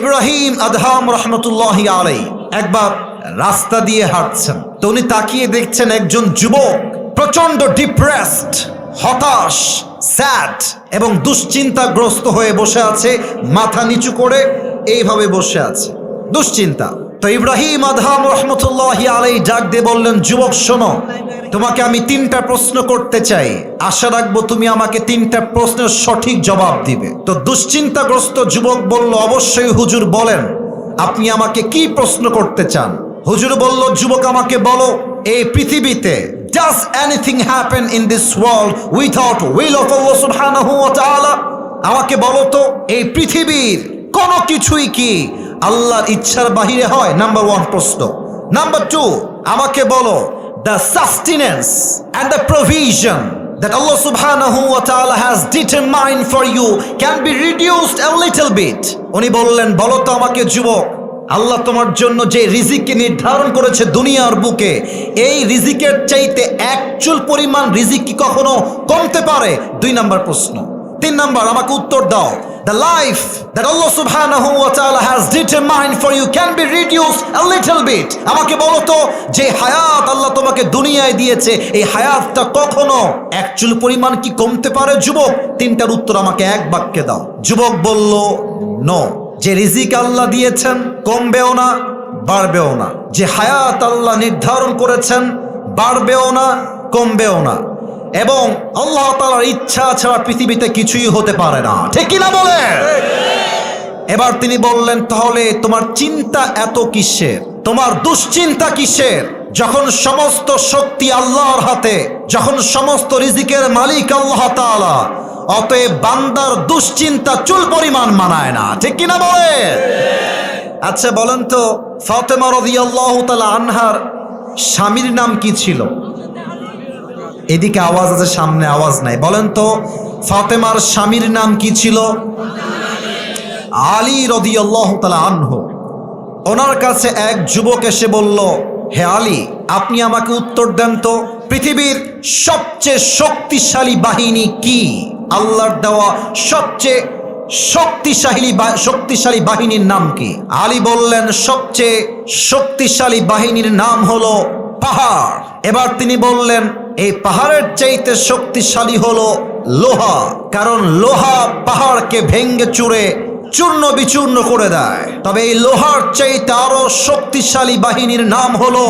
Ibrahim Adham রহমতুল্লাহ আলাই একবার রাস্তা দিয়ে হাঁটছেন। তো উনি তাকিয়ে দেখছেন একজন যুবক প্রচণ্ড ডিপ্রেসড হতাশ স্যাড এবং দুশ্চিন্তাগ্রস্ত হয়ে বসে আছে, মাথা নিচু করে এইভাবে বসে আছে। দুশ্চিন্তা। তো ইব্রাহিম আদহাম রহমতুল্লাহ আলাই ডাক দিয়ে বললেন, যুবক, শোনো, তোমাকে আমি তিনটা প্রশ্ন করতে চাই। আশা রাখব তুমি আমাকে তিনটা প্রশ্নের সঠিক জবাব দিবে। তো দুশ্চিন্তাগ্রস্ত যুবক বলল, অবশ্যই হুজুর, বলেন, আপনি আমাকে কি প্রশ্ন করতে চান? হুজুর বলল, যুবক, আমাকে বলো, এই পৃথিবীতে does anything happen in this world without will of Allah আমাকে বলো তো, এই পৃথিবীর কোনো কিছুই কি আল্লাহর ইচ্ছার বাহিরে হয় নাম্বার ওয়ান প্রশ্ন। নাম্বার টু আমাকে বলো the sustenance and the provision that Allah subhanahu wa ta'ala has determined for you can be reduced a little bit উনি বললেন, বলো তো আমাকে যুবক, আল্লাহ তোমার জন্য যে রিজিককে নির্ধারণ করেছে দুনিয়ার বুকে, এই রিজিকের চাইতে এক চুল পরিমাণ রিজিক কি কখনো কমতে পারে? দুই নাম্বার প্রশ্ন। তিন নাম্বার, আমাকে উত্তর দাও। The life that Allah subhanahu wa ta'ala has determined for you can be reduced a little bit. আমাকে বলো তো, যে হায়াত আল্লাহ তোমাকে দুনিয়ায় দিয়েছে, এই হায়াতটা কখনো এক চুল পরিমাণ কি কমতে পারে? যুবক, তিনটার উত্তর আমাকে এক বাক্যে দাও। যুবক বলল নো যে রিজিক আল্লাহ দিয়েছেন কমবেও না, বাড়বেও না। যে হায়াত আল্লাহ নির্ধারণ করেছেন বাড়বেও না, কমবেও না। এবং আল্লাহ তালার ইচ্ছা ছাড়া পৃথিবীতে কিছুই হতে পারে না। ঠিক কিনা বলে? এবার তিনি বললেন, তাহলে তোমার চিন্তা এত কিসের? তোমার দুশ্চিন্তা কিসের? যখন সমস্ত শক্তি আল্লাহর হাতে, যখন সমস্ত রিজিকের মালিক আল্লাহ তাআলা, অতএব বান্দার দুশ্চিন্তা চুল পরিমাণ মানায় না। ঠিক কিনা বলে? আচ্ছা বলেন তো, ফাতেমা রাদিয়াল্লাহু তাআলা আনহার স্বামীর নাম কি ছিল? এদিকে আওয়াজ আছে, সামনে আওয়াজ নাই। বলেন তো, ফাতেমার স্বামীর নাম কি ছিল? আলী রদিয়াল্লাহ তালা আনহু। ওনার কাছে এক যুবক এসে বলল, হে আলী, আপনি আমাকে উত্তর দেন তো, পৃথিবীর সবচেয়ে শক্তিশালী বাহিনী কি? আল্লাহর দেওয়া সবচেয়ে শক্তিশালী শক্তিশালী বাহিনীর নাম কি? আলী বললেন, সবচেয়ে শক্তিশালী বাহিনীর নাম হলো পাহাড়। এবার তিনি বললেন এই পাহাড়ের চাইতে শক্তিশালী হলো লোহা, কারণ লোহা পাহাড়কে ভেঙ্গে চুরে চূর্ণ বিচূর্ণ করে দেয়। তবে এই লোহার চাইতে আরও শক্তিশালী বাহিনীর নাম হলো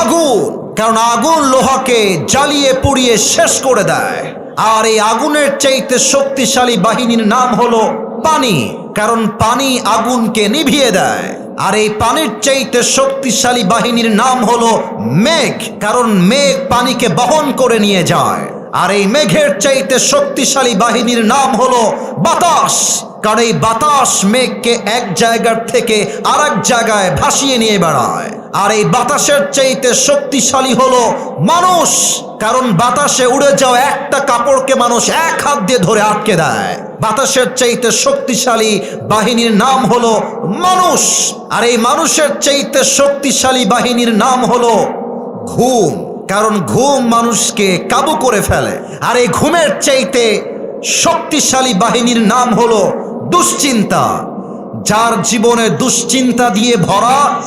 আগুন, কারণ আগুন লোহাকে জ্বালিয়ে পুড়িয়ে শেষ করে দেয়। আর এই আগুনের চাইতে শক্তিশালী বাহিনীর নাম হলো পানি, কারণ পানি আগুনকে নিভিয়ে দেয়। আর এই পানির চাইতে শক্তিশালী বাহিনীর নাম হলো মেঘ, কারণ মেঘ পানিকে বহন করে নিয়ে যায়। আর এই মেঘের চাইতে শক্তিশালী বাহিনীর নাম হলো বাতাস, কারণ এই বাতাস মেঘকে এক জায়গার থেকে আর জায়গায় ভাসিয়ে নিয়ে বেড়ায়। আর এই বাতাসের চাইতে শক্তিশালী হলো মানুষ। কারণ বাতাসে উড়ে যাওয়া একটা কাপড়কে মানুষ এক হাত দিয়ে ধরে আটকে দেয়। বাতাসের চাইতে শক্তিশালী বাহিনীর নাম হলো মানুষ। আর এই মানুষের চাইতে শক্তিশালী বাহিনীর নাম হলো ঘুম। কারণ ঘুম মানুষকে কাবু করে ফেলে। আর এই ঘুমের চাইতে শক্তিশালী বাহিনীর নাম হলো দুশ্চিন্তা। যার জীবনে দুশ্চিন্তা দিয়ে ভরা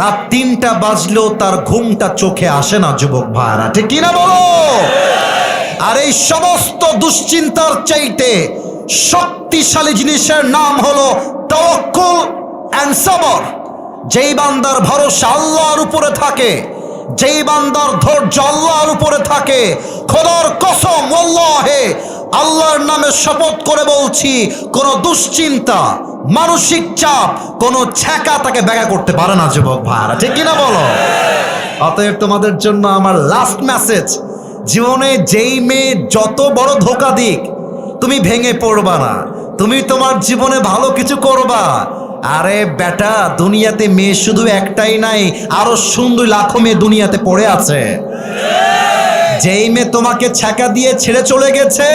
রাত তিনটা বাজলেও তার ঘুমটা চোখে আসে না, যুবক ভাইরা। ঠিক কিনা বলো? আর এই সমস্ত দুশ্চিন্তার চাইতে শক্তিশালী জিনিসের নাম হলো তওয়াক্কুল অ্যান্ড সবর। যেই বান্দার ভরসা আল্লাহর উপরে থাকে, যেই বান্দার ধৈর্য আল্লাহর উপরে থাকে, খোদার কসম আল্লাহে আল্লাহর নামে শপথ করে বলছি, কোন দুশ্চিন্তা, মানসিক চাপ, কোনো ছ্যাঁকা তাকে ব্যাখ্যা করতে পারে না, যুবক ভাইরা ঠিক কিনা বলো? অতএব তোমাদের জন্য আমার লাস্ট মেসেজ জীবনে যেই মেয়ে যত বড় ধোকা দিক, তুমি ভেঙে পড়বা না। তুমি তোমার জীবনে ভালো কিছু করবা। আরে বেটা, দুনিয়াতে মেয়ে শুধু একটাই নাই, আরও সুন্দর লাখো মেয়ে দুনিয়াতে পড়ে আছে। যেই মেয়ে তোমাকে ছ্যাঁকা দিয়ে ছেড়ে চলে গেছে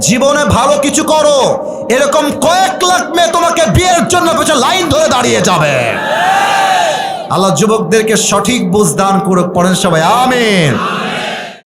জীবনে ভালো কিছু করো। এরকম কয়েক লাখ মেয়ে তোমাকে বিয়ের জন্য পেছনে লাইন ধরে দাঁড়িয়ে যাবে। আল্লাহ যুবকদেরকে সঠিক বুঝ দান করুক, পড়েন সবাই, আমিন।